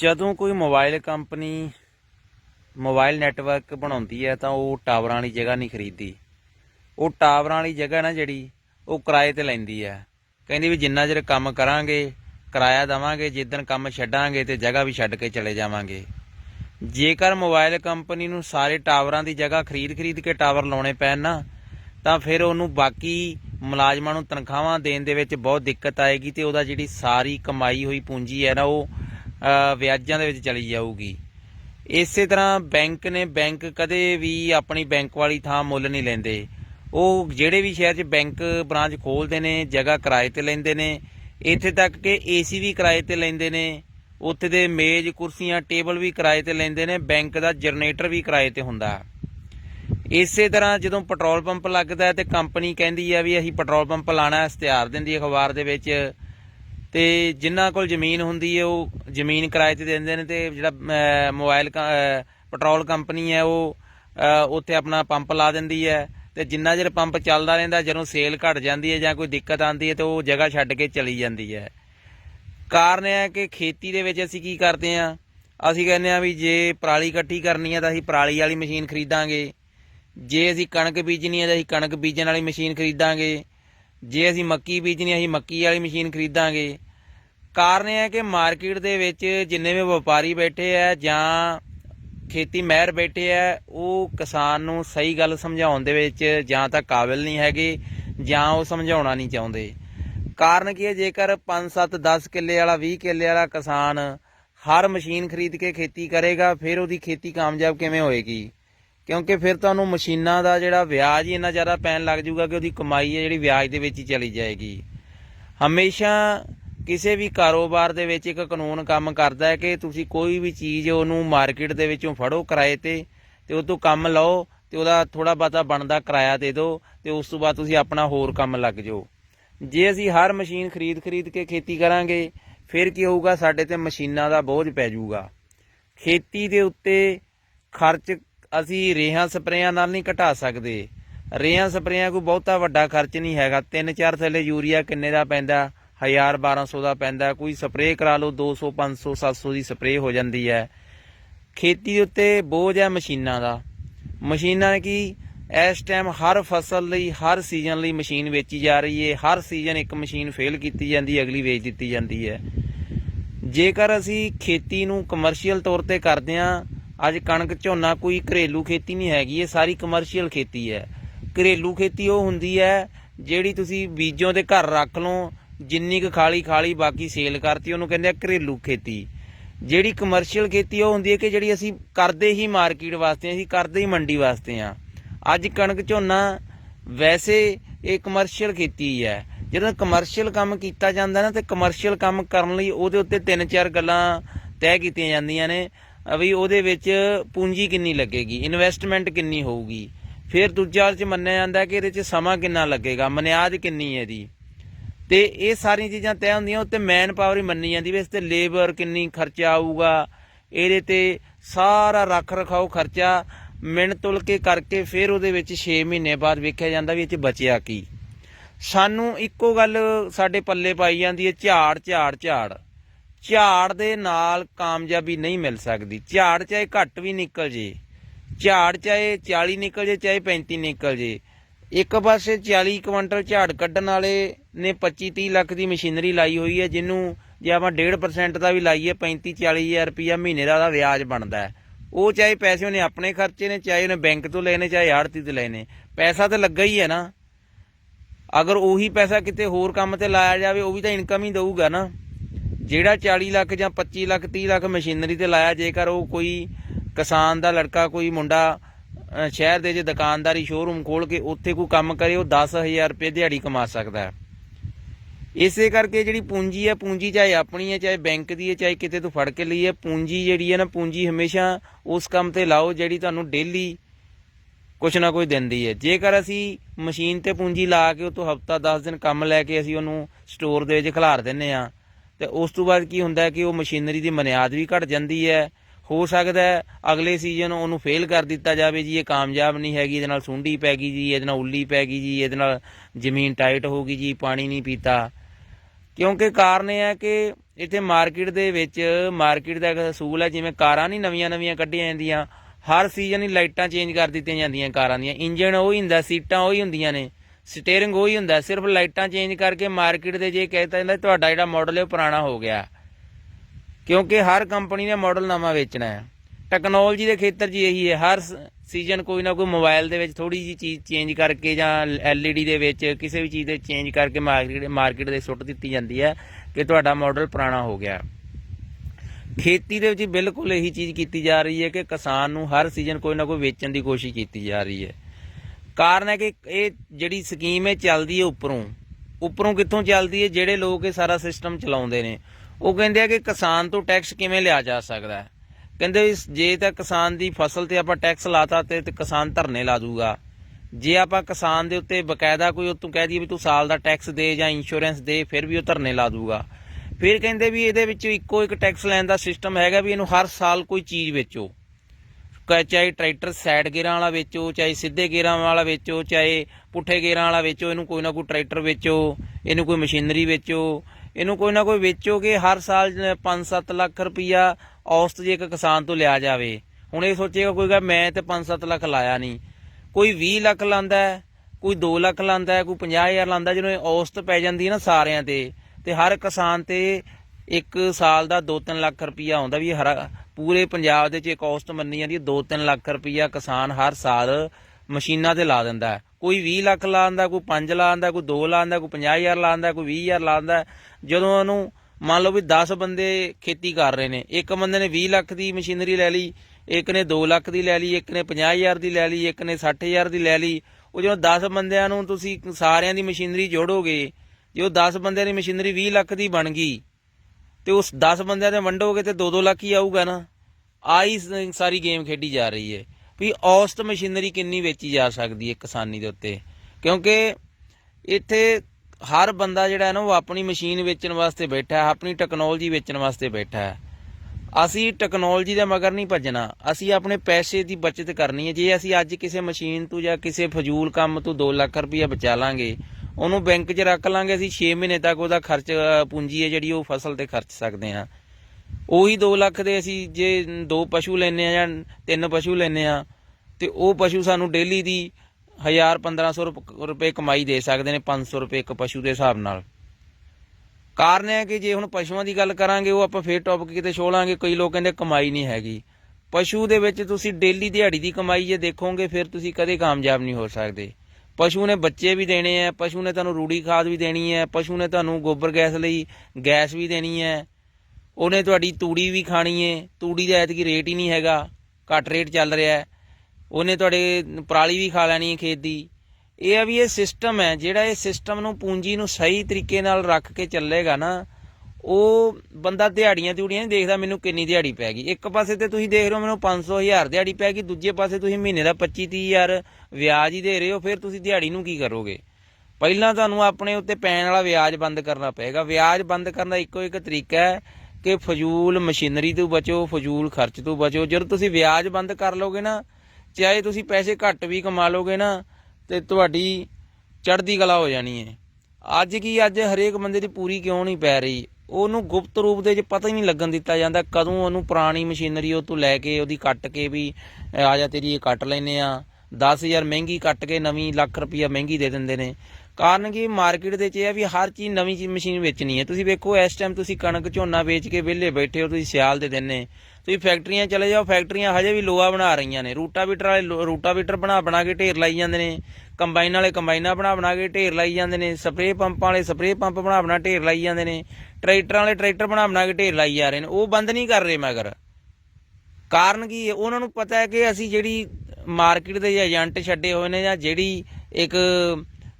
ਜਦੋਂ ਕੋਈ mobile company mobile network ਬਣਾਉਂਦੀ ਹੈ ਤਾਂ ਉਹ ਟਾਵਰਾਂ ਵਾਲੀ ਜਗ੍ਹਾ ਨਹੀਂ ਖਰੀਦਦੀ। ਉਹ ਟਾਵਰਾਂ ਵਾਲੀ ਜਗ੍ਹਾ ਨਾ ਜਿਹੜੀ, ਉਹ ਕਿਰਾਏ ਤੇ ਲੈਂਦੀ ਹੈ। ਕਹਿੰਦੀ ਵੀ ਜਿੰਨਾ ਚਿਰ ਕੰਮ ਕਰਾਂਗੇ, ਕਿਰਾਇਆ ਦਵਾਂਗੇ ਜਿੱਦਣ ਕੰਮ ਛੱਡਾਂਗੇ ਤੇ ਜਗ੍ਹਾ ਵੀ ਛੱਡ ਕੇ ਚਲੇ ਜਾਵਾਂਗੇ। ਜੇਕਰ ਮੋਬਾਈਲ ਕੰਪਨੀ ਨੂੰ ਸਾਰੇ ਟਾਵਰਾਂ ਦੀ ਜਗ੍ਹਾ ਖਰੀਦ-ਖਰੀਦ ਕੇ ਟਾਵਰ ਲਾਉਣੇ ਪੈਣ ਨਾ, ਤਾਂ ਫਿਰ ਉਹਨੂੰ ਬਾਕੀ ਮੁਲਾਜ਼ਮਾਂ ਨੂੰ ਤਨਖਾਹਾਂ ਦੇਣ ਦੇ ਵਿੱਚ ਬਹੁਤ ਦਿੱਕਤ ਆਏਗੀ ਤੇ ਉਹਦਾ ਜਿਹੜੀ ਸਾਰੀ ਕਮਾਈ ਹੋਈ ਪੂੰਜੀ ਹੈ ਨਾ, ਉਹ ਵਿਆਜਾਂ ਦੇ ਵਿੱਚ ਚਲੀ ਜਾਊਗੀ। ਇਸੇ ਤਰ੍ਹਾਂ ਬੈਂਕ ਨੇ ਬੈਂਕ ਕਦੇ ਵੀ ਆਪਣੀ ਬੈਂਕ ਵਾਲੀ ਥਾਂ ਮੁੱਲ ਨਹੀਂ ਲੈਂਦੇ। ਉਹ ਜਿਹੜੇ ਵੀ ਸ਼ਹਿਰ 'ਚ ਬੈਂਕ ਬ੍ਰਾਂਚ ਖੋਲਦੇ ਨੇ, ਜਗ੍ਹਾ ਕਿਰਾਏ ਤੇ ਲੈਂਦੇ ਨੇ, ਇੱਥੇ ਤੱਕ ਕਿ ਏਸੀ ਵੀ ਕਿਰਾਏ ਤੇ ਲੈਂਦੇ ਨੇ, ਉੱਥੇ ਦੇ ਮੇਜ਼, ਕੁਰਸੀਆਂ, ਟੇਬਲ ਵੀ ਕਿਰਾਏ ਤੇ ਲੈਂਦੇ ਨੇ, ਬੈਂਕ ਦਾ ਜਨਰੇਟਰ ਵੀ ਕਿਰਾਏ ਤੇ ਹੁੰਦਾ। ਇਸੇ ਤਰ੍ਹਾਂ ਜਦੋਂ ਪੈਟਰੋਲ ਪੰਪ ਲੱਗਦਾ ਹੈ ਤੇ ਕੰਪਨੀ ਕਹਿੰਦੀ ਆ ਵੀ ਅਸੀਂ ਪੈਟਰੋਲ ਪੰਪ ਲਾਣਾ ਇਸ਼ਤਿਹਾਰ ਦਿੰਦੀ ਅਖਬਾਰ ਦੇ ਵਿੱਚ ਤੇ ਜਿਨ੍ਹਾਂ ਕੋਲ ਜ਼ਮੀਨ ਹੁੰਦੀ ਹੈ ਉਹ ਜ਼ਮੀਨ ਕਿਰਾਏ ਤੇ ਦਿੰਦੇ ਨੇ ਤੇ ਜਿਹੜਾ ਅਹ, ਮੋਬਾਈਲ ਕ- ਪੈਟਰੋਲ ਕੰਪਨੀ ਹੈ ਉਹ ਉੱਥੇ ਆਪਣਾ ਪੰਪ ਲਾ ਦਿੰਦੀ ਹੈ ਤੇ ਜਿੰਨਾ ਚਿਰ ਪੰਪ ਚੱਲਦਾ ਰਹਿੰਦਾ ਜਦੋਂ ਸੇਲ ਘਟ ਜਾਂਦੀ ਹੈ ਜਾਂ ਕੋਈ ਦਿੱਕਤ ਆਉਂਦੀ ਹੈ ਤੇ ਉਹ ਜਗ੍ਹਾ ਛੱਡ ਕੇ ਚਲੀ ਜਾਂਦੀ ਹੈ। ਕਾਰਨ ਇਹ ਹੈ ਕਿ ਖੇਤੀ ਦੇ ਵਿੱਚ ਅਸੀਂ ਕੀ ਕਰਦੇ ਆ ਅਸੀਂ ਕਹਿੰਦੇ ਆ ਵੀ ਜੇ ਪਰਾਲੀ ਇਕੱਠੀ ਕਰਨੀ ਹੈ ਤਾਂ ਅਸੀਂ ਪਰਾਲੀ ਵਾਲੀ ਮਸ਼ੀਨ ਖਰੀਦਾਂਗੇ। ਜੇ ਅਸੀਂ ਕਣਕ ਬੀਜਣੀ ਹੈ ਤਾਂ ਅਸੀਂ ਕਣਕ ਬੀਜਣ ਵਾਲੀ ਮਸ਼ੀਨ ਖਰੀਦਾਂਗੇ। ਜੇ ਅਸੀਂ ਮੱਕੀ ਬੀਜਣੀ ਅਸੀਂ ਮੱਕੀ ਵਾਲੀ ਮਸ਼ੀਨ ਖਰੀਦਾਂਗੇ। ਕਾਰਨ ਇਹ ਹੈ ਕਿ ਮਾਰਕੀਟ ਦੇ ਵਿੱਚ ਜਿੰਨੇ ਵੀ ਵਪਾਰੀ ਬੈਠੇ ਆ ਜਾਂ ਖੇਤੀ ਮਹਿਰ ਬੈਠੇ ਆ, ਉਹ ਕਿਸਾਨ ਨੂੰ ਸਹੀ ਗੱਲ ਸਮਝਾਉਣ ਦੇ ਵਿੱਚ ਜਾਂ ਤਾਂ ਕਾਬਿਲ ਨਹੀਂ ਹੈਗੇ ਜਾਂ ਉਹ ਸਮਝਾਉਣਾ ਨਹੀਂ ਚਾਹੁੰਦੇ। ਕਾਰਨ ਕੀ ਹੈ? ਜੇਕਰ 5 7 10 ਕਿੱਲੇ ਵਾਲਾ 20 ਕਿੱਲੇ ਵਾਲਾ ਕਿਸਾਨ ਹਰ ਮਸ਼ੀਨ ਖਰੀਦ ਕੇ ਖੇਤੀ ਕਰੇਗਾ, ਫਿਰ ਉਹਦੀ ਖੇਤੀ ਕਾਮਯਾਬ ਕਿਵੇਂ ਹੋਏਗੀ? ਕਿਉਂਕਿ ਫਿਰ ਤੁਹਾਨੂੰ ਮਸ਼ੀਨਾਂ ਦਾ ਜਿਹੜਾ ਵਿਆਜ ਹੀ ਇੰਨਾ ਜ਼ਿਆਦਾ ਪੈਣ ਲੱਗ ਜਾਊਗਾ ਕਿ ਉਹਦੀ ਕਮਾਈ ਹੈ ਜਿਹੜੀ ਵਿਆਜ ਦੇ ਵਿੱਚ ਹੀ ਚਲੀ ਜਾਏਗੀ। ਹਮੇਸ਼ਾ ਕਿਸੇ ਵੀ ਕਾਰੋਬਾਰ ਦੇ ਵਿੱਚ ਇੱਕ ਕਾਨੂੰਨ ਕੰਮ ਕਰਦਾ ਹੈ ਕਿ ਤੁਸੀਂ ਕੋਈ ਵੀ ਚੀਜ਼ ਉਹਨੂੰ ਮਾਰਕੀਟ ਦੇ ਵਿੱਚੋਂ ਫੜੋ ਕਿਰਾਏ ਤੇ ਤੇ ਉਹ ਤੋਂ ਕੰਮ ਲਓ, ਤੇ ਉਹਦਾ ਥੋੜਾ ਬਹੁਤਾ ਬਣਦਾ ਕਿਰਾਇਆ ਦੇ ਦਿਓ, ਤੇ ਉਸ ਤੋਂ ਬਾਅਦ ਤੁਸੀਂ ਆਪਣਾ ਹੋਰ ਕੰਮ ਲੱਗ ਜਾਓ। ਜੇ ਅਸੀਂ ਹਰ ਮਸ਼ੀਨ ਖਰੀਦ ਖਰੀਦ ਕੇ ਖੇਤੀ ਕਰਾਂਗੇ, ਫਿਰ ਕੀ ਹੋਊਗਾ? ਸਾਡੇ ਤੇ ਮਸ਼ੀਨਾਂ ਦਾ ਬੋਝ ਪੈ ਜਾਊਗਾ। ਖੇਤੀ ਦੇ ਉੱਤੇ ਖਰਚ ਅਸੀਂ ਰੇਹਾਂ ਸਪਰੇਆਂ ਨਾਲ ਨਹੀਂ ਘਟਾ ਸਕਦੇ। ਰੇਹਾਂ ਸਪਰੇਆਂ ਕੋਈ ਬਹੁਤਾ ਵੱਡਾ ਖਰਚ ਨਹੀਂ ਹੈਗਾ। 3-4 ਥੈਲੇ ਯੂਰੀਆ ਕਿੰਨੇ ਦਾ ਪੈਂਦਾ? 1000 1200 ਦਾ ਪੈਂਦਾ। ਕੋਈ ਸਪਰੇਅ ਕਰਾ ਲਓ 200 500 700 ਦੀ ਸਪਰੇਅ ਹੋ ਜਾਂਦੀ ਹੈ। ਖੇਤੀ ਦੇ ਉੱਤੇ ਬੋਝ ਹੈ ਮਸ਼ੀਨਾਂ ਦਾ। ਮਸ਼ੀਨਾਂ ਕੀ? ਇਸ ਟਾਈਮ ਹਰ ਫਸਲ ਲਈ, ਹਰ ਸੀਜ਼ਨ ਲਈ ਮਸ਼ੀਨ ਵੇਚੀ ਜਾ ਰਹੀ ਹੈ। ਹਰ ਸੀਜ਼ਨ ਇੱਕ ਮਸ਼ੀਨ ਫੇਲ ਕੀਤੀ ਜਾਂਦੀ ਹੈ, ਅਗਲੀ ਵੇਚ ਦਿੱਤੀ ਜਾਂਦੀ ਹੈ। ਜੇਕਰ ਅਸੀਂ ਖੇਤੀ ਨੂੰ ਕਮਰਸ਼ੀਅਲ ਤੌਰ ਤੇ ਕਰਦੇ ਹਾਂ ਅੱਜ ਕਣਕ, ਝੋਨਾ ਕੋਈ ਘਰੇਲੂ ਖੇਤੀ ਨਹੀਂ ਹੈਗੀ, ਇਹ ਸਾਰੀ ਕਮਰਸ਼ੀਅਲ ਖੇਤੀ ਹੈ। ਘਰੇਲੂ ਖੇਤੀ ਉਹ ਹੁੰਦੀ ਹੈ ਜਿਹੜੀ ਤੁਸੀਂ ਬੀਜੋਂ ਦੇ ਘਰ ਰੱਖ ਲਓ, ਜਿੰਨੀ ਕੁ ਖਾਲੀ ਖਾਲੀ ਬਾਕੀ ਸੇਲ ਕਰਤੀ, ਉਹਨੂੰ ਕਹਿੰਦੇ ਆ ਘਰੇਲੂ ਖੇਤੀ। ਜਿਹੜੀ ਕਮਰਸ਼ੀਅਲ ਖੇਤੀ ਉਹ ਹੁੰਦੀ ਹੈ ਕਿ ਜਿਹੜੀ ਅਸੀਂ ਕਰਦੇ ਹੀ ਮਾਰਕੀਟ ਵਾਸਤੇ ਅਸੀਂ ਕਰਦੇ ਹੀ ਮੰਡੀ ਵਾਸਤੇ ਆ ਅੱਜ ਕਣਕ, ਝੋਨਾ, ਵੈਸੇ ਇਹ ਕਮਰਸ਼ੀਅਲ ਖੇਤੀ ਹੈ ਜਦੋਂ ਕਮਰਸ਼ੀਅਲ ਕੰਮ ਕੀਤਾ ਜਾਂਦਾ ਨਾ, ਤੇ ਕਮਰਸ਼ੀਅਲ ਕੰਮ ਕਰਨ ਲਈ ਉਹਦੇ ਉੱਤੇ ਤਿੰਨ ਚਾਰ ਗੱਲਾਂ ਤੈਅ ਕੀਤੀਆਂ ਜਾਂਦੀਆਂ ਨੇ। ਵੀ ਉਹਦੇ ਵਿੱਚ ਪੂੰਜੀ ਕਿੰਨੀ ਲੱਗੇਗੀ ਇਨਵੈਸਟਮੈਂਟ ਕਿੰਨੀ ਹੋਊਗੀ? ਫਿਰ ਦੂਜਾ ਚ ਮੰਨਿਆ ਜਾਂਦਾ ਕਿ ਇਹਦੇ ਚ ਸਮਾਂ ਕਿੰਨਾ ਲੱਗੇਗਾ, ਮਨਿਆਦ ਕਿੰਨੀ ਹੈ ਇਹਦੀ? ਤੇ ਇਹ ਸਾਰੀਆਂ ਚੀਜ਼ਾਂ ਤੈਅ ਹੁੰਦੀਆਂ ਉੱਤੇ ਮੈਨ ਪਾਵਰ ਹੀ ਮੰਨੀ ਜਾਂਦੀ ਵੀ ਇਸ ਤੇ ਲੇਬਰ ਕਿੰਨੀ ਖਰਚਾ ਆਊਗਾ, ਇਹਦੇ ਤੇ ਸਾਰਾ ਰੱਖ ਰਖਾਓ ਖਰਚਾ ਮਿਣ ਤੁਲ ਕੇ ਕਰਕੇ ਫਿਰ ਉਹਦੇ ਵਿੱਚ 6 ਮਹੀਨੇ ਬਾਅਦ ਵੇਖਿਆ ਜਾਂਦਾ ਵੀ ਇਹ ਚ ਬਚਿਆ ਕੀ। ਸਾਨੂੰ ਇੱਕੋ ਗੱਲ ਸਾਡੇ ਪੱਲੇ ਪਾਈ ਜਾਂਦੀ ਹੈ, ਝਾੜ ਝਾੜ ਝਾੜ। ਝਾੜ ਦੇ ਨਾਲ ਕਾਮਯਾਬੀ ਨਹੀਂ ਮਿਲ ਸਕਦੀ। ਝਾੜ ਚਾਹੇ ਘੱਟ ਵੀ ਨਿਕਲ ਜੇ, ਝਾੜ ਚਾਹੇ 40 ਨਿਕਲ ਜੇ, ਚਾਹੇ 35 ਨਿਕਲ ਜੇ। ਇੱਕ ਪਾਸੇ 40 ਕੁਇੰਟਲ ਝਾੜ ਕੱਢਣ ਵਾਲੇ ਨੇ 25 30 ਲੱਖ ਦੀ ਮਸ਼ੀਨਰੀ ਲਾਈ ਹੋਈ ਹੈ, ਜਿਹਨੂੰ ਜੇ ਆਪਾਂ 1.5% ਦਾ ਵੀ ਲਾਈਏ 35 40 ਹਜ਼ਾਰ ਰੁਪਇਆ ਮਹੀਨੇ ਦਾ ਉਹਦਾ ਵਿਆਜ ਬਣਦਾ ਹੈ। ਉਹ ਚਾਹੇ ਪੈਸੇ ਉਹਨੇ ਆਪਣੇ ਖਰਚੇ ਨੇ, ਚਾਹੇ ਉਹਨੇ ਬੈਂਕ ਤੋਂ ਲਏ ਨੇ, ਚਾਹੇ ਆੜਤੀ ਤੋਂ ਲਏ ਨੇ। ਪੈਸਾ ਤਾਂ ਲੱਗਾ ਹੀ ਹੈ ਨਾ। ਅਗਰ ਉਹੀ ਪੈਸਾ ਕਿਤੇ ਹੋਰ ਕੰਮ ਤੇ ਲਾਇਆ ਜਾਵੇ, ਉਹ ਵੀ ਤਾਂ ਇਨਕਮ ਹੀ ਦਊਗਾ ਨਾ। ਜਿਹੜਾ 40 ਲੱਖ ਜਾਂ 25 ਲੱਖ 30 ਲੱਖ ਮਸ਼ੀਨਰੀ ਤੇ ਲਾਇਆ, ਜੇਕਰ ਉਹ ਕੋਈ ਕਿਸਾਨ ਦਾ ਲੜਕਾ, ਕੋਈ ਮੁੰਡਾ ਸ਼ਹਿਰ ਦੇ ਜੇ ਦੁਕਾਨਦਾਰੀ ਸ਼ੋਰੂਮ ਖੋਲ ਕੇ ਉੱਥੇ ਕੋਈ ਕੰਮ ਕਰੇ, ਉਹ 10000 ਰੁਪਏ ਦਿਹਾੜੀ ਕਮਾ ਸਕਦਾ ਹੈ। ਇਸੇ ਕਰਕੇ ਜਿਹੜੀ ਪੂੰਜੀ ਹੈ, ਪੂੰਜੀ ਚਾਹੇ ਆਪਣੀ ਹੈ, ਚਾਹੇ ਬੈਂਕ ਦੀ ਹੈ, ਚਾਹੇ ਕਿਤੇ ਤੋਂ ਫੜ ਕੇ ਲਈ ਹੈ, ਪੂੰਜੀ ਜਿਹੜੀ ਹੈ ਨਾ, ਪੂੰਜੀ ਹਮੇਸ਼ਾ ਉਸ ਕੰਮ ਤੇ ਲਾਓ ਜਿਹੜੀ ਤੁਹਾਨੂੰ ਡੇਲੀ ਕੁਛ ਨਾ ਕੁਛ ਦਿੰਦੀ ਹੈ। ਜੇਕਰ ਅਸੀਂ ਮਸ਼ੀਨ ਤੇ ਪੂੰਜੀ ਲਾ ਕੇ ਉਹ ਤੋਂ ਹਫਤਾ 10 ਦਿਨ ਕੰਮ ਲੈ ਕੇ ਅਸੀਂ ਉਹਨੂੰ ਸਟੋਰ ਦੇ ਵਿੱਚ ਖਿਲਾਰ ਦਿੰਨੇ ਆ ਤੇ ਉਸ ਤੋਂ ਬਾਅਦ ਕੀ ਹੁੰਦਾ ਕਿ ਉਹ ਮਸ਼ੀਨਰੀ ਦੀ ਮਨਿਆਦ ਵੀ ਘਟ ਜਾਂਦੀ ਹੈ। ਹੋ ਸਕਦਾ ਅਗਲੇ ਸੀਜ਼ਨ ਉਹਨੂੰ ਫੇਲ ਕਰ ਦਿੱਤਾ ਜਾਵੇ ਜੀ, ਇਹ ਕਾਮਯਾਬ ਨਹੀਂ ਹੈਗੀ, ਇਹਦੇ ਨਾਲ ਸੁੰਡੀ ਪੈ ਗਈ ਜੀ, ਇਹਦੇ ਨਾਲ ਉੱਲੀ ਪੈ ਗਈ ਜੀ, ਇਹਦੇ ਨਾਲ ਜ਼ਮੀਨ ਟਾਈਟ ਹੋ ਗਈ ਜੀ, ਪਾਣੀ ਨਹੀਂ ਪੀਤਾ। ਕਿਉਂਕਿ ਕਾਰਨ ਇਹ ਹੈ ਕਿ ਇੱਥੇ ਮਾਰਕੀਟ ਦੇ ਵਿੱਚ ਮਾਰਕੀਟ ਦਾ ਇੱਕ ਅਸੂਲ ਹੈ, ਜਿਵੇਂ ਕਾਰਾਂ ਨਹੀਂ ਨਵੀਆਂ ਨਵੀਆਂ ਕੱਢੀਆਂ ਜਾਂਦੀਆਂ, ਹਰ ਸੀਜ਼ਨ ਹੀ ਲਾਈਟਾਂ ਚੇਂਜ ਕਰ ਦਿੱਤੀਆਂ ਜਾਂਦੀਆਂ ਕਾਰਾਂ ਦੀਆਂ। ਇੰਜਨ ਉਹ ਹੀ ਹੁੰਦਾ, ਸੀਟਾਂ ਉਹ ਹੀ ਹੁੰਦੀਆਂ ਨੇ। ਸਟੀਅਰਿੰਗ ਉਹੀ ਹੁੰਦਾ, ਸਿਰਫ ਲਾਈਟਾਂ ਚੇਂਜ ਕਰਕੇ ਮਾਰਕੀਟ ਦੇ ਜੇ ਕਹਿਤਾ ਜਾਂਦਾ ਤੁਹਾਡਾ ਜਿਹੜਾ ਮਾਡਲ ਹੈ ਉਹ ਪੁਰਾਣਾ ਹੋ ਗਿਆ। ਕਿਉਂਕਿ ਹਰ ਕੰਪਨੀ ਨੇ ਮਾਡਲ ਨਵਾਂ ਵੇਚਣਾ ਹੈ। ਟੈਕਨੋਲੋਜੀ ਦੇ ਖੇਤਰ 'ਚ ਇਹੀ ਹੈ, ਹਰ ਸੀਜ਼ਨ ਕੋਈ ਨਾ ਕੋਈ ਮੋਬਾਈਲ ਦੇ ਵਿੱਚ ਥੋੜੀ ਜੀ ਚੀਜ਼ ਚੇਂਜ ਕਰਕੇ ਜਾਂ LED ਦੇ ਵਿੱਚ ਕਿਸੇ ਵੀ ਚੀਜ਼ ਦੇ ਚੇਂਜ ਕਰਕੇ ਮਾਰਕੀਟ ਮਾਰਕੀਟ ਦੇ ਸੁੱਟ ਦਿੱਤੀ ਜਾਂਦੀ ਹੈ ਕਿ ਤੁਹਾਡਾ ਮਾਡਲ ਪੁਰਾਣਾ ਹੋ ਗਿਆ। ਖੇਤੀ ਦੇ ਵਿੱਚ ਬਿਲਕੁਲ ਇਹੀ ਚੀਜ਼ ਕੀਤੀ ਜਾ ਰਹੀ ਹੈ ਕਿ ਕਿਸਾਨ ਨੂੰ ਹਰ ਸੀਜ਼ਨ ਕੋਈ ਨਾ ਕੋਈ ਵੇਚਣ ਦੀ ਕੋਸ਼ਿਸ਼ ਕੀਤੀ ਜਾ ਰਹੀ ਹੈ। ਕਾਰਨ ਹੈ ਕਿ ਇਹ ਜਿਹੜੀ ਸਕੀਮ ਹੈ ਚੱਲਦੀ ਹੈ ਉੱਪਰੋਂ ਉੱਪਰੋਂ ਕਿੱਥੋਂ ਚੱਲਦੀ ਹੈ, ਜਿਹੜੇ ਲੋਕ ਇਹ ਸਾਰਾ ਸਿਸਟਮ ਚਲਾਉਂਦੇ ਨੇ? ਉਹ ਕਹਿੰਦੇ ਆ ਕਿ ਕਿਸਾਨ ਤੋਂ ਟੈਕਸ ਕਿਵੇਂ ਲਿਆ ਜਾ ਸਕਦਾ ਹੈ? ਕਹਿੰਦੇ ਵੀ ਜੇ ਤਾਂ ਕਿਸਾਨ ਦੀ ਫਸਲ ਤੇ ਆਪਾਂ ਟੈਕਸ ਲਾਤਾ ਤੇ ਤੇ ਕਿਸਾਨ ਧਰਨੇ ਲਾ ਦੂਗਾ। ਜੇ ਆਪਾਂ ਕਿਸਾਨ ਦੇ ਉੱਤੇ ਬਕਾਇਦਾ ਕੋਈ ਉਤੋਂ ਕਹਿ ਦਈਏ ਵੀ ਤੂੰ ਸਾਲ ਦਾ ਟੈਕਸ ਦੇ ਜਾਂ ਇੰਸ਼ੋਰੈਂਸ ਦੇ, ਫਿਰ ਵੀ ਉਹ ਧਰਨੇ ਲਾ ਦੂਗਾ। ਫਿਰ ਕਹਿੰਦੇ ਵੀ ਇਹਦੇ ਵਿੱਚ ਇੱਕੋ ਇੱਕ ਟੈਕਸ ਲੈਣ ਦਾ ਸਿਸਟਮ ਹੈਗਾ ਵੀ ਇਹਨੂੰ ਹਰ ਸਾਲ ਕੋਈ ਚੀਜ਼ ਵੇਚੋ। ਚਾਹੇ ਟਰੈਕਟਰ ਸਾਈਡ ਗੇਰਾਂ ਵਾਲਾ ਵੇਚੋ, ਚਾਹੇ ਸਿੱਧੇ ਗੇਰਾਂ ਵਾਲਾ ਵੇਚੋ, ਚਾਹੇ ਪੁੱਠੇ ਗੇਰਾਂ ਵਾਲਾ ਵੇਚੋ, ਇਹਨੂੰ ਕੋਈ ਨਾ ਕੋਈ ਟਰੈਕਟਰ ਵੇਚੋ, ਇਹਨੂੰ ਕੋਈ ਮਸ਼ੀਨਰੀ ਵੇਚੋ, ਇਹਨੂੰ ਕੋਈ ਨਾ ਕੋਈ ਵੇਚੋਗੇ ਹਰ ਸਾਲ 5-7 ਲੱਖ ਰੁਪਈਆ ਔਸਤ ਜੇ ਇੱਕ ਕਿਸਾਨ ਤੋਂ ਲਿਆ ਜਾਵੇ। ਹੁਣ ਇਹ ਸੋਚੇਗਾ ਕੋਈ ਕਹੇ ਮੈਂ ਤੇ 5-7 ਲੱਖ ਲਾਇਆ ਨਹੀਂ। ਕੋਈ 20 ਲੱਖ ਲਾਂਦਾ ਕੋਈ 2 ਲੱਖ ਲਾਂਦਾ ਕੋਈ 50000 ਲਾਂਦਾ, ਜਦੋਂ ਇਹ ਔਸਤ ਪੈ ਜਾਂਦੀ ਹੈ ਨਾ ਸਾਰਿਆਂ ਤੇ ਤੇ ਹਰ ਕਿਸਾਨ ਤੇ ਇੱਕ ਸਾਲ ਦਾ 2-3 ਲੱਖ ਰੁਪਈਆ ਆਉਂਦਾ ਵੀ ਹਰ ਪੂਰੇ ਪੰਜਾਬ ਦੇ ਵਿੱਚ ਇਹ ਕੋਸਟ ਮੰਨੀ ਜਾਂਦੀ ਹੈ। 2-3 ਲੱਖ ਰੁਪਈਆ ਕਿਸਾਨ ਹਰ ਸਾਲ ਮਸ਼ੀਨਾਂ ਤੇ ਲਾ ਦਿੰਦਾ ਕੋਈ 20 ਲੱਖ ਲਾਉਂਦਾ ਕੋਈ 5 ਲਾਉਂਦਾ ਕੋਈ 2 ਲਾਉਂਦਾ ਕੋਈ 50000 ਲਾਉਂਦਾ ਕੋਈ 20000 ਲਾਉਂਦਾ ਜਦੋਂ ਉਹਨੂੰ ਮੰਨ ਲਓ ਵੀ 10 ਬੰਦੇ ਖੇਤੀ ਕਰ ਰਹੇ ਨੇ, ਇੱਕ ਬੰਦੇ ਨੇ 20 ਲੱਖ ਦੀ ਮਸ਼ੀਨਰੀ ਲੈ ਲਈ, ਇੱਕ ਨੇ 2 ਲੱਖ ਦੀ ਲੈ ਲਈ, ਇੱਕ ਨੇ 50000 ਦੀ ਲੈ ਲਈ, ਇੱਕ ਨੇ 60000 ਦੀ ਲੈ ਲਈ, ਉਹ ਜਦੋਂ 10 ਬੰਦਿਆਂ ਨੂੰ ਤੁਸੀਂ ਸਾਰਿਆਂ ਦੀ ਮਸ਼ੀਨਰੀ ਜੋੜੋਗੇ, ਜੇ ਉਹ 10 ਬੰਦਿਆਂ ਦੀ ਮਸ਼ੀਨਰੀ 20 ਲੱਖ ਦੀ ਬਣ ਗਈ, ਤੇ ਉਸ 10 ਬੰਦਿਆਂ ਦੇ ਵੰਡੋਗੇ ਤੇ 2-2 ਲੱਖ ਹੀ ਆਊਗਾ ਨਾ। ਆਈ ਸਾਰੀ ਗੇਮ ਖੇਡੀ ਜਾ ਰਹੀ ਹੈ ਵੀ ਔਸਤ ਮਸ਼ੀਨਰੀ ਕਿੰਨੀ ਵੇਚੀ ਜਾ ਸਕਦੀ ਹੈ ਕਿਸਾਨੀ ਦੇ ਉੱਤੇ। ਕਿਉਂਕਿ ਇੱਥੇ ਹਰ ਬੰਦਾ ਜਿਹੜਾ ਹੈ ਨਾ, ਉਹ ਆਪਣੀ ਮਸ਼ੀਨ ਵੇਚਣ ਵਾਸਤੇ ਬੈਠਾ ਹੈ, ਆਪਣੀ ਟੈਕਨੋਲੋਜੀ ਵੇਚਣ ਵਾਸਤੇ ਬੈਠਾ ਹੈ। ਅਸੀਂ ਟੈਕਨੋਲੋਜੀ ਦੇ ਮਗਰ ਨਹੀਂ ਭੱਜਣਾ। ਅਸੀਂ ਆਪਣੇ ਪੈਸੇ ਦੀ ਬਚਤ ਕਰਨੀ ਹੈ ਜੇ ਅਸੀਂ ਅੱਜ ਕਿਸੇ ਮਸ਼ੀਨ ਤੋਂ ਜਾਂ ਕਿਸੇ ਫਜ਼ੂਲ ਕੰਮ ਤੋਂ 2 ਲੱਖ ਰੁਪਇਆ ਬਚਾ ਲਾਂਗੇ, ਉਹਨੂੰ ਬੈਂਕ 'ਚ ਰੱਖ ਲਾਂਗੇ, ਅਸੀਂ 6 ਮਹੀਨੇ ਤੱਕ ਉਹਦਾ ਖਰਚ ਪੂੰਜੀ ਹੈ ਜਿਹੜੀ ਉਹ ਫਸਲ ਤੇ ਖਰਚ ਸਕਦੇ ਹਾਂ। ਉਹੀ 2 ਲੱਖ ਦੇ ਅਸੀਂ ਜੇ ਦੋ ਪਸ਼ੂ ਲੈਨੇ ਆ ਜਾਂ ਤਿੰਨ ਪਸ਼ੂ ਲੈਨੇ ਆ ਤੇ ਉਹ ਪਸ਼ੂ ਸਾਨੂੰ ਡੇਲੀ ਦੀ 1000 1500 ਰੁਪ- ਰੁਪਏ ਕਮਾਈ ਦੇ ਸਕਦੇ ਨੇ 500 ਰੁਪਏ ਇੱਕ ਪਸ਼ੂ ਦੇ ਹਿਸਾਬ ਨਾਲ। ਕਾਰਨ ਹੈ ਕਿ ਜੇ ਹੁਣ ਪਸ਼ੂਆਂ ਦੀ ਗੱਲ ਕਰਾਂਗੇ, ਉਹ ਆਪਾਂ ਫੇਰ ਟੌਪਿਕ ਕਿਤੇ ਛੋੜਾਂਗੇ ਕਈ ਲੋਕ ਕਹਿੰਦੇ ਕਮਾਈ ਨਹੀਂ ਹੈਗੀ। ਪਸ਼ੂ ਦੇ ਵਿੱਚ ਤੁਸੀਂ ਡੇਲੀ ਦਿਹਾੜੀ ਦੀ ਕਮਾਈ ਜੇ ਦੇਖੋਗੇ, ਫਿਰ ਤੁਸੀਂ ਕਦੇ ਕਾਮਯਾਬ ਨਹੀਂ ਹੋ ਸਕਦੇ। ਪਸ਼ੂ ਨੇ ਬੱਚੇ ਵੀ ਦੇਣੇ ਆ ਪਸ਼ੂ ਨੇ ਤੁਹਾਨੂੰ ਰੂੜੀ ਖਾਦ ਵੀ ਦੇਣੀ ਹੈ, ਪਸ਼ੂ ਨੇ ਤੁਹਾਨੂੰ ਗੋਬਰ ਗੈਸ ਲਈ ਗੈਸ ਵੀ ਦੇਣੀ ਹੈ। ਉਹਨੇ ਤੁਹਾਡੀ ਤੂੜੀ ਵੀ ਖਾਣੀ ਏ, ਤੂੜੀ ਦਾ ਐਤਕੀ ਰੇਟ ਹੀ ਨਹੀਂ ਹੈਗਾ, ਘੱਟ ਰੇਟ ਚੱਲ ਰਿਹਾ ਉਹਨੇ ਤੁਹਾਡੇ ਪਰਾਲੀ ਵੀ ਖਾ ਲੈਣੀ ਹੈ ਖੇਤ ਦੀ। ਇਹ ਆ ਵੀ ਇਹ ਸਿਸਟਮ ਹੈ, ਜਿਹੜਾ ਇਹ ਸਿਸਟਮ ਨੂੰ ਪੂੰਜੀ ਨੂੰ ਸਹੀ ਤਰੀਕੇ ਨਾਲ ਰੱਖ ਕੇ ਚੱਲੇਗਾ ਨਾ, ਉਹ ਬੰਦਾ ਦਿਹਾੜੀਆਂ ਦਿਹੜੀਆਂ ਨਹੀਂ ਦੇਖਦਾ ਮੈਨੂੰ ਕਿੰਨੀ ਦਿਹਾੜੀ ਪੈ ਗਈ। ਇੱਕ ਪਾਸੇ ਤੇ ਤੁਸੀਂ ਦੇਖ ਰਹੇ ਹੋ ਮੈਨੂੰ 500 ਹਜ਼ਾਰ ਦਿਹਾੜੀ ਪੈ ਗਈ, ਦੂਜੇ ਪਾਸੇ ਤੁਸੀਂ ਮਹੀਨੇ ਦਾ 25 30 ਹਜ਼ਾਰ ਵਿਆਜ ਹੀ ਦੇ ਰਹੇ ਹੋ, ਫਿਰ ਤੁਸੀਂ ਦਿਹਾੜੀ ਨੂੰ ਕੀ ਕਰੋਗੇ? ਪਹਿਲਾਂ ਤੁਹਾਨੂੰ ਆਪਣੇ ਉੱਤੇ ਪੈਣ ਵਾਲਾ ਵਿਆਜ ਬੰਦ ਕਰਨਾ ਪਏਗਾ। ਵਿਆਜ ਬੰਦ ਕਰਨ ਦਾ ਇੱਕੋ ਇੱਕ ਤਰੀਕਾ ਹੈ ਕਿ ਫਜ਼ੂਲ ਮਸ਼ੀਨਰੀ ਤੋਂ ਬਚੋ, ਫਜ਼ੂਲ ਖਰਚ ਤੋਂ ਬਚੋ। ਜਦੋਂ ਤੁਸੀਂ ਵਿਆਜ ਬੰਦ ਕਰ ਲੋਗੇ ਨਾ, ਚਾਹੇ ਤੁਸੀਂ ਪੈਸੇ ਘੱਟ ਵੀ ਕਮਾ ਲੋਗੇ ਨਾ, ਤੇ ਤੁਹਾਡੀ ਚੜ੍ਹਦੀ ਕਲਾ ਹੋ ਜਾਣੀ ਹੈ। ਅੱਜ ਕੀ ਅੱਜ ਹਰੇਕ ਬੰਦੇ ਦੀ ਪੂਰੀ ਕਿਉਂ ਨਹੀਂ ਪੈ ਰਹੀ? ਉਹਨੂੰ ਗੁਪਤ ਰੂਪ ਦੇ ਵਿੱਚ ਪਤਾ ਹੀ ਨਹੀਂ ਲੱਗਣ ਦਿੱਤਾ ਜਾਂਦਾ, ਕਦੋਂ ਉਹਨੂੰ ਪੁਰਾਣੀ ਮਸ਼ੀਨਰੀ ਉਹ ਤੋਂ ਲੈ ਕੇ, ਉਹਦੀ ਕੱਟ ਕੇ ਵੀ, ਆ ਜਾ ਤੇਰੀ ਇਹ ਕੱਟ ਲੈਨੇ ਆ 10000 ਮਹਿੰਗੀ ਕੱਟ ਕੇ ਨਵੀਂ ਲੱਖ ਰੁਪਈਆ ਮਹਿੰਗੀ ਦੇ ਦਿੰਦੇ ਨੇ। ਕਾਰਨ ਕਿ ਮਾਰਕੀਟ ਦੇ ਵਿੱਚ ਇਹ ਆ ਵੀ ਹਰ ਚੀਜ਼ ਨਵੀਂ ਚੀਜ਼ ਮਸ਼ੀਨ ਵੇਚਣੀ ਹੈ। ਤੁਸੀਂ ਵੇਖੋ, ਇਸ ਟਾਈਮ ਤੁਸੀਂ ਕਣਕ, ਝੋਨਾ ਵੇਚ ਕੇ ਵਿਹਲੇ ਬੈਠੇ ਹੋ, ਤੁਸੀਂ ਸਿਆਲ ਦੇ ਦਿਨ। ਨੇ ਤੁਸੀਂ ਫੈਕਟਰੀਆਂ ਚਲੇ ਜਾਓ ਫੈਕਟਰੀਆਂ ਹਜੇ ਵੀ ਲੋਹਾ ਬਣਾ ਰਹੀਆਂ ਨੇ। ਰੂਟਾਵੀਟਰ ਵਾਲੇ ਲੋ- ਰੂਟਾਵੀਟਰ ਬਣਾ ਬਣਾ ਕੇ ਢੇਰ ਲਾਈ ਜਾਂਦੇ ਨੇ। ਕੰਬਾਈਨ ਵਾਲੇ ਕੰਬਾਈਨਾਂ ਬਣਾ ਬਣਾ ਕੇ ਢੇਰ ਲਾਈ ਜਾਂਦੇ ਨੇ। ਸਪਰੇਅ ਪੰਪਾਂ ਵਾਲੇ ਸਪਰੇਅ ਪੰਪ ਬਣਾ ਬਣਾ ਢੇਰ ਲਾਈ ਜਾਂਦੇ ਨੇ। ਟਰੈਕਟਰਾਂ ਵਾਲੇ ਟਰੈਕਟਰ ਬਣਾ ਬਣਾ ਕੇ ਢੇਰ ਲਾਈ ਜਾ ਰਹੇ ਨੇ। ਉਹ ਬੰਦ ਨਹੀਂ ਕਰ ਰਹੇ ਮਗਰ। ਕਾਰਨ ਕੀ ਹੈ? ਉਹਨਾਂ ਨੂੰ ਪਤਾ ਹੈ ਕਿ ਅਸੀਂ ਜਿਹੜੀ ਮਾਰਕੀਟ ਦੇ ਏਜੰਟ ਛੱਡੇ ਹੋਏ ਨੇ ਜਾਂ ਜਿਹੜੀ ਇੱਕ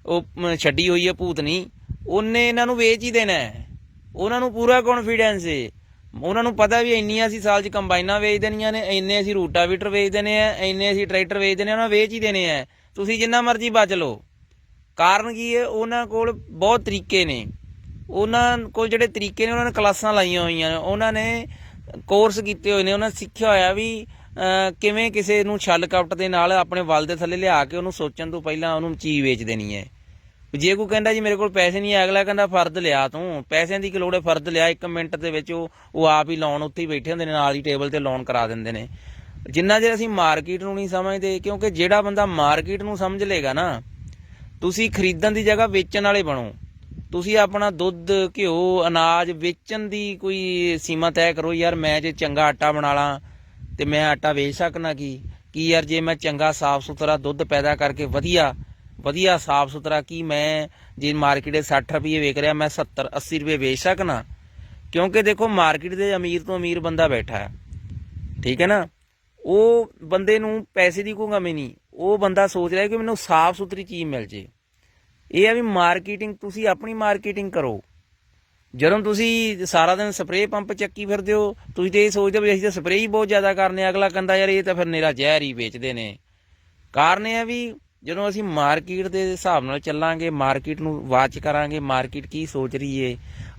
ਉਹ ਛੱਡੀ ਹੋਈ ਹੈ ਭੂਤਨੀ ਉਹਨੇ ਇਹਨਾਂ ਨੂੰ ਵੇਚ ਹੀ ਦੇਣਾ ਹੈ। ਉਹਨਾਂ ਨੂੰ ਪੂਰਾ ਕੌਨਫੀਡੈਂਸ ਹੈ ਉਹਨਾਂ ਨੂੰ ਪਤਾ ਵੀ ਇੰਨੀਆਂ ਅਸੀਂ ਸਾਲ 'ਚ ਕੰਬਾਈਨਾਂ ਵੇਚ ਦੇਣੀਆਂ ਨੇ, ਇੰਨੇ ਅਸੀਂ ਰੂਟਾਵੀਟਰ ਵੇਚ ਦੇਣੇ ਆ, ਇੰਨੇ ਅਸੀਂ ਟਰੈਕਟਰ ਵੇਚ ਦੇਣੇ ਆ, ਉਹਨਾਂ ਵੇਚ ਹੀ ਦੇਣੇ ਆ। ਤੁਸੀਂ ਜਿੰਨਾ ਮਰਜ਼ੀ ਬਚ ਲਓ। ਕਾਰਨ ਕੀ ਹੈ ਉਹਨਾਂ ਕੋਲ ਬਹੁਤ ਤਰੀਕੇ ਨੇ। ਉਹਨਾਂ ਕੋਲ ਜਿਹੜੇ ਤਰੀਕੇ ਨੇ, ਉਹਨਾਂ ਨੇ ਕਲਾਸਾਂ ਲਾਈਆਂ ਹੋਈਆਂ ਨੇ। ਉਹਨਾਂ ਨੇ ਕੋਰਸ ਕੀਤੇ ਹੋਏ ਨੇ। ਉਹਨਾਂ ਸਿੱਖਿਆ ਹੋਇਆ ਵੀ ਕਿਵੇਂ ਕਿਸੇ ਨੂੰ ਛਲ ਕਪਟ ਦੇ ਨਾਲ ਆਪਣੇ ਵੱਲ ਦੇ ਥੱਲੇ ਲਿਆ ਕੇ ਉਹਨੂੰ ਸੋਚਣ ਤੋਂ ਪਹਿਲਾਂ ਉਹਨੂੰ ਚੀ ਵੇਚ ਦੇਣੀ ਹੈ। ਜੇ ਕੋਈ ਕਹਿੰਦਾ ਜੀ ਮੇਰੇ ਕੋਲ ਪੈਸੇ ਨਹੀਂ ਹੈ, ਅਗਲਾ ਕਹਿੰਦਾ ਫਰਦ ਲਿਆ ਤੂੰ। ਪੈਸਿਆਂ ਦੀ ਕੀ ਲੋੜ ਹੈ? ਫਰਦ ਲਿਆ 1 ਮਿੰਟ ਦੇ ਵਿੱਚ ਉਹ ਉਹ ਆਪ ਹੀ ਲੋਨ ਉੱਥੇ ਹੀ ਬੈਠੇ ਹੁੰਦੇ ਨੇ, ਨਾਲ ਹੀ ਟੇਬਲ ਤੇ ਲੋਨ ਕਰਾ ਦਿੰਦੇ ਨੇ। ਜਿੰਨਾ ਜੇ ਅਸੀਂ ਮਾਰਕੀਟ ਨੂੰ ਨਹੀਂ ਸਮਝਦੇ, ਕਿਉਂਕਿ ਜਿਹੜਾ ਬੰਦਾ ਮਾਰਕੀਟ ਨੂੰ ਸਮਝ ਲੇਗਾ ਨਾ, ਤੁਸੀਂ ਖਰੀਦਣ ਦੀ ਜਗ੍ਹਾ ਵੇਚਣ ਵਾਲੇ ਬਣੋ। ਤੁਸੀਂ ਆਪਣਾ ਦੁੱਧ, ਘਿਓ, ਅਨਾਜ ਵੇਚਣ ਦੀ ਕੋਈ ਸੀਮਾ ਤੈਅ ਕਰੋ, ਯਾਰ ਮੈਂ ਜੇ ਚੰਗਾ ਆਟਾ ਬਣਾ ਲਾਂ ਤੇ ਮੈਂ ਆਟਾ ਵੇਚ ਸਕਣਾ ਕੀ? ਕੀ ਯਾਰ ਜੇ ਮੈਂ ਚੰਗਾ ਸਾਫ਼ ਸੁਥਰਾ ਦੁੱਧ ਪੈਦਾ ਕਰਕੇ ਵਧੀਆ ਵਧੀਆ ਸਾਫ਼ ਸੁਥਰਾ ਕੀ ਮੈਂ ਜੇ ਮਾਰਕੀਟ ਦੇ 60 ਰੁਪਏ ਵੇਚ ਰਿਹਾ, ਮੈਂ 70 80 ਰੁਪਏ ਵੇਚ ਸਕਣਾ ਕਿਉਂਕਿ ਦੇਖੋ ਮਾਰਕੀਟ ਦੇ ਅਮੀਰ ਤੋਂ ਅਮੀਰ ਬੰਦਾ ਬੈਠਾ ਹੈ। ਠੀਕ ਹੈ ਨਾ? ਉਹ ਬੰਦੇ ਨੂੰ ਪੈਸੇ ਦੀ ਕੋਈ ਕਮੀ ਨਹੀਂ। ਉਹ ਬੰਦਾ ਸੋਚ ਰਿਹਾ ਕਿ ਮੈਨੂੰ ਸਾਫ਼ ਸੁਥਰੀ ਚੀਜ਼ ਮਿਲ ਜੇ। ਇਹ ਆ ਵੀ ਮਾਰਕੀਟਿੰਗ, ਤੁਸੀਂ ਆਪਣੀ ਮਾਰਕੀਟਿੰਗ ਕਰੋ। ਜਦੋਂ ਤੁਸੀਂ ਸਾਰਾ ਦਿਨ ਸਪਰੇਅ ਪੰਪ ਚੱਕੀ ਫਿਰਦੇ ਹੋ, ਤੁਸੀਂ ਤੇ ਇਹ ਸੋਚਦੇ ਹੋ ਵੀ ਅਸੀਂ ਤਾਂ ਸਪਰੇਅ ਹੀ ਬਹੁਤ ਜ਼ਿਆਦਾ ਕਰਨੇ ਆ, ਅਗਲਾ ਕਹਿੰਦਾ ਯਾਰ ਇਹ ਤਾਂ ਫਿਰ ਨੇਰਾ ਜ਼ਹਿਰ ਹੀ ਵੇਚਦੇ ਨੇ। ਕਾਰਨ ਇਹ ਆ ਵੀ ਜਦੋਂ ਅਸੀਂ ਮਾਰਕੀਟ ਦੇ ਹਿਸਾਬ ਨਾਲ ਚੱਲਾਂਗੇ, ਮਾਰਕੀਟ ਨੂੰ ਵਾਚ ਕਰਾਂਗੇ, ਮਾਰਕੀਟ ਕੀ ਸੋਚ ਰਹੀ ਏ,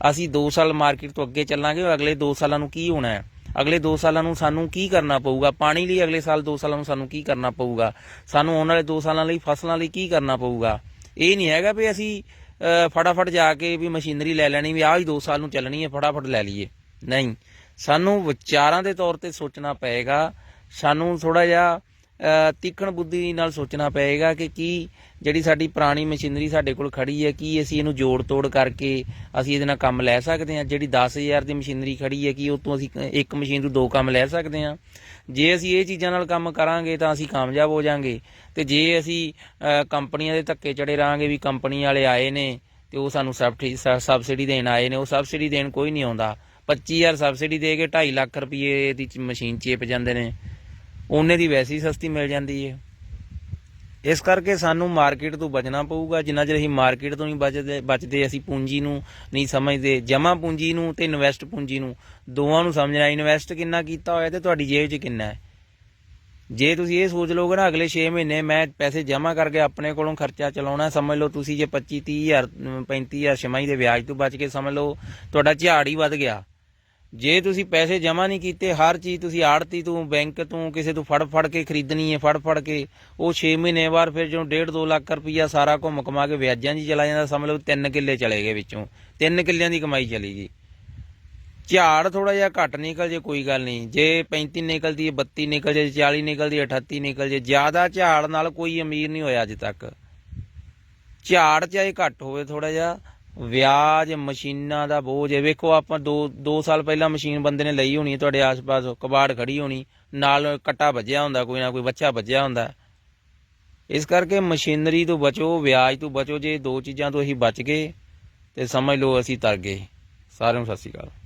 ਅਸੀਂ 2 ਸਾਲ ਮਾਰਕੀਟ ਤੋਂ ਅੱਗੇ ਚੱਲਾਂਗੇ ਅਗਲੇ 2 ਸਾਲਾਂ ਨੂੰ ਕੀ ਹੋਣਾ ਹੈ? ਅਗਲੇ 2 ਸਾਲਾਂ ਨੂੰ ਸਾਨੂੰ ਕੀ ਕਰਨਾ ਪਊਗਾ? ਪਾਣੀ ਲਈ ਅਗਲੇ ਸਾਲ 2 ਸਾਲਾਂ ਨੂੰ ਸਾਨੂੰ ਕੀ ਕਰਨਾ ਪਊਗਾ? ਸਾਨੂੰ ਆਉਣ ਵਾਲੇ 2 ਸਾਲਾਂ ਲਈ, ਫਸਲਾਂ ਲਈ ਕੀ ਕਰਨਾ ਪਊਗਾ? ਇਹ ਨਹੀਂ ਹੈਗਾ ਵੀ ਅਸੀਂ ਫਟਾਫਟ ਜਾ ਕੇ ਵੀ ਮਸ਼ੀਨਰੀ ਲੈ ਲੈਣੀ ਵੀ ਆਹ ਹੀ 2 ਸਾਲ ਨੂੰ ਚੱਲਣੀ ਹੈ, ਫਟਾਫਟ ਲੈ ਲਈਏ। ਨਹੀਂ, ਸਾਨੂੰ ਵਿਚਾਰਾਂ ਦੇ ਤੌਰ ਤੇ ਸੋਚਣਾ ਪਏਗਾ, ਸਾਨੂੰ ਥੋੜਾ ਜਿਹਾ ਤੀਖਣ ਬੁੱਧੀ ਨਾਲ ਸੋਚਣਾ ਪਏਗਾ ਕਿ ਕੀ ਜਿਹੜੀ ਸਾਡੀ ਪੁਰਾਣੀ ਮਸ਼ੀਨਰੀ ਸਾਡੇ ਕੋਲ ਖੜੀ ਹੈ, ਕੀ ਅਸੀਂ ਇਹਨੂੰ ਜੋੜ ਤੋੜ ਕਰਕੇ ਅਸੀਂ ਇਹਦੇ ਨਾਲ ਕੰਮ ਲੈ ਸਕਦੇ ਹਾਂ? ਜਿਹੜੀ 10000 ਦੀ ਮਸ਼ੀਨਰੀ ਖੜੀ ਹੈ, ਕੀ ਉਹ ਤੋਂ ਅਸੀਂ ਇੱਕ ਮਸ਼ੀਨ ਤੋਂ ਦੋ ਕੰਮ ਲੈ ਸਕਦੇ ਹਾਂ? ਜੇ ਅਸੀਂ ਇਹ ਚੀਜ਼ਾਂ ਨਾਲ ਕੰਮ ਕਰਾਂਗੇ ਤਾਂ ਅਸੀਂ ਕਾਮਯਾਬ ਹੋ ਜਾਾਂਗੇ। ਤੇ ਜੇ ਅਸੀਂ ਕੰਪਨੀਆਂ ਦੇ ਧੱਕੇ ਚੜੇ ਰਾਂਗੇ ਵੀ ਕੰਪਨੀ ਵਾਲੇ ਆਏ ਨੇ ਤੇ ਉਹ ਸਾਨੂੰ ਸਬਸਿਡੀ ਸਬਸਿਡੀ ਦੇਣ ਆਏ ਨੇ, ਉਹ ਸਬਸਿਡੀ ਦੇਣ ਕੋਈ ਨਹੀਂ ਆਉਂਦਾ। 25000 ਸਬਸਿਡੀ ਦੇ ਕੇ 2.5 ਲੱਖ ਰੁਪਏ ਦੀ ਮਸ਼ੀਨ ਚੇਪ ਜਾਂਦੇ ਨੇ। ਉਹਨੇ ਦੀ ਵੈਸੇ ਹੀ ਸਸਤੀ ਮਿਲ ਜਾਂਦੀ ਹੈ ਇਸ ਕਰਕੇ ਸਾਨੂੰ ਮਾਰਕੀਟ ਤੋਂ ਬਚਣਾ ਪਊਗਾ। ਜਿੰਨਾ ਚਿਰ ਅਸੀਂ ਮਾਰਕੀਟ ਤੋਂ ਨਹੀਂ ਬਚਦੇ ਬਚਦੇ, ਅਸੀਂ ਪੂੰਜੀ ਨੂੰ ਨਹੀਂ ਸਮਝਦੇ। ਜਮਾ ਪੂੰਜੀ ਨੂੰ ਤੇ ਇਨਵੈਸਟ ਪੂੰਜੀ ਨੂੰ। ਦੋਵਾਂ ਨੂੰ ਸਮਝਣਾ ਇਨਵੈਸਟ ਕਿੰਨਾ ਕੀਤਾ ਹੋਇਆ ਤੇ ਤੁਹਾਡੀ ਜੇਬ 'ਚ ਕਿੰਨਾ ਹੈ। ਜੇ ਤੁਸੀਂ ਇਹ ਸੋਚ ਲਓਗੇ ਨਾ, ਅਗਲੇ 6 ਮਹੀਨੇ ਮੈਂ ਪੈਸੇ ਜਮ੍ਹਾਂ ਕਰਕੇ ਆਪਣੇ ਕੋਲੋਂ ਖਰਚਾ ਚਲਾਉਣਾ, ਸਮਝ ਲਓ ਤੁਸੀਂ ਜੇ 25 30000 35000 ਛਮਾਈ ਦੇ ਵਿਆਜ ਤੋਂ ਬਚ ਕੇ ਸਮਝ ਲਓ, ਤੁਹਾਡਾ ਝਾੜ ਹੀ ਵੱਧ ਗਿਆ। ਜੇ ਤੁਸੀਂ ਪੈਸੇ ਜਮ੍ਹਾਂ ਨਹੀਂ ਕੀਤੇ, ਹਰ ਚੀਜ਼ ਤੁਸੀਂ ਆੜਤੀ ਤੋਂ, ਬੈਂਕ ਤੋਂ, ਕਿਸੇ ਤੋਂ ਫੜ ਫੜ ਕੇ ਖਰੀਦਣੀ ਹੈ, ਫੜ ਫੜ ਕੇ, ਉਹ 6 ਮਹੀਨੇ ਬਾਅਦ ਫਿਰ ਜਦੋਂ 1.5 2 ਲੱਖ ਰੁਪਈਆ ਸਾਰਾ ਘੁੰਮ ਕਮਾ ਕੇ ਵਿਆਜਾਂ 'ਚ ਚਲਾ ਜਾਂਦਾ, ਸਮਝ ਲਓ 3 ਕਿੱਲੇ ਚਲੇ ਗਏ ਵਿੱਚੋਂ 3 ਕਿੱਲਿਆਂ ਦੀ ਕਮਾਈ ਚਲੀ ਗਈ। ਝਾੜ ਥੋੜਾ ਜਿਹਾ ਘੱਟ ਨਿਕਲ ਜੇ, ਕੋਈ ਗੱਲ ਨਹੀਂ। ਜੇ 35 ਨਿਕਲਦੀ ਹੈ 32 ਨਿਕਲ ਜੇ 40 ਨਿਕਲਦੀ ਹੈ 38 ਨਿਕਲ ਜੇ, ਜ਼ਿਆਦਾ ਝਾੜ ਨਾਲ ਕੋਈ ਅਮੀਰ ਨਹੀਂ ਹੋਇਆ ਅਜੇ ਤੱਕ। ਝਾੜ ਚਾਹੇ ਘੱਟ ਹੋਵੇ ਥੋੜਾ ਜਿਹਾ ਵਿਆਜ ਮਸ਼ੀਨਾਂ ਦਾ ਬੋਝ ਹੈ। ਵੇਖੋ, ਆਪਾਂ 2 2 ਸਾਲ ਪਹਿਲਾਂ ਮਸ਼ੀਨ ਬੰਦੇ ਨੇ ਲਈ ਹੋਣੀ ਹੈ, ਤੁਹਾਡੇ ਆਸ-ਪਾਸ ਕਬਾੜ ਖੜੀ ਹੋਣੀ, ਨਾਲ ਕੱਟਾ ਵੱਜਿਆ ਹੁੰਦਾ, ਕੋਈ ਨਾ ਕੋਈ ਬੱਚਾ ਵੱਜਿਆ ਹੁੰਦਾ। ਇਸ ਕਰਕੇ ਮਸ਼ੀਨਰੀ ਤੋਂ ਬਚੋ, ਵਿਆਜ ਤੋਂ ਬਚੋ, ਜੇ ਦੋ ਚੀਜ਼ਾਂ ਤੋਂ ਅਸੀਂ ਬਚ ਗਏ, ਤੇ ਸਮਝ ਲਓ ਅਸੀਂ ਤਰ ਗਏ। ਸਾਰਿਆਂ ਨੂੰ ਸਤਿ ਸ਼੍ਰੀ ਅਕਾਲ।